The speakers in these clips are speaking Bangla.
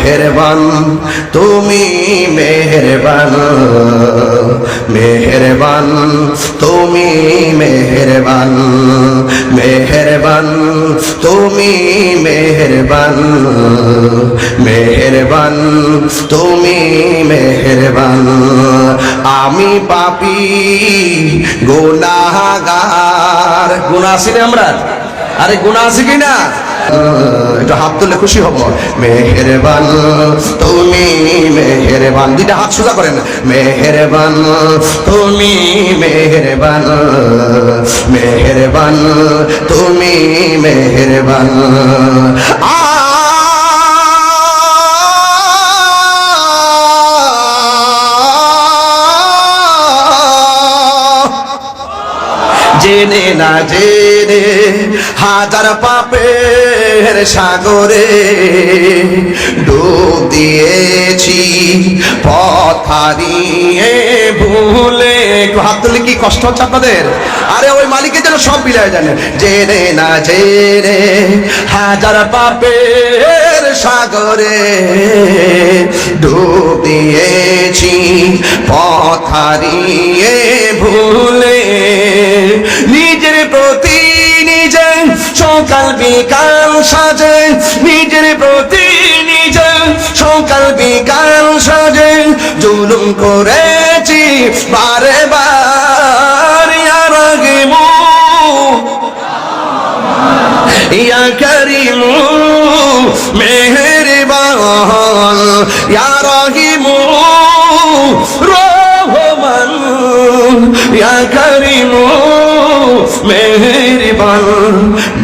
মেহেরবান, তুমি মেহেরবান মেহেরবান, তুমি মেহেরবান মেহেরবান, তুমি মেহেরবান মেহেরবান, তুমি মেহেরবান। আমি পাপি, গুনাহগার। গুনাহ আছি আমরা? আরে গুনাহ আছি কি না একটু হাত তুললে খুশি হব। মেহেরবান, তুমি মেহেরবান। দুইটা হাত সোজা করেন। মেহেরবান, তুমি মেহেরবান মেহেরবান, তুমি মেহেরবান। আ জেনে না জেনে হাজার পাপের সাগরে ডুব দিয়েছি, পথ হারিয়ে ভুলে হাত তুলে কি কষ্ট হচ্ছে আপনাদের? আরে ওই মালিকের যেন সব বিলায় জানে জেনে না জেনে হাজার পাপের সাগরে ডুব দিয়েছি, পথ হারিয়ে ভুলে সকাল বিকাল সাজে, নিজের প্রতি নিজে সকাল বিকাল সাজে, জুলুম করেছি বারে বার, ইয়ার আগে মু ইয়া করিমু, মেহেরবান ইয়া ইয়া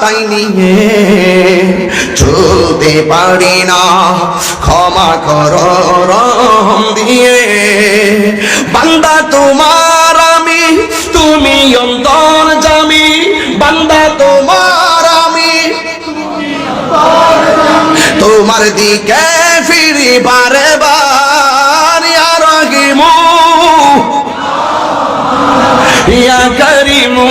মাথায় নিয়ে চলতে পারি না। ক্ষমা কর, রহম দিয়ে। বান্দা তোমার আমি, তুমি অন্তর জামি। বান্দা তোমার আমি, তোমার দিকে ফিরি বারে বার ইয়া করিমু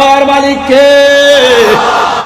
பார்வதிக்கே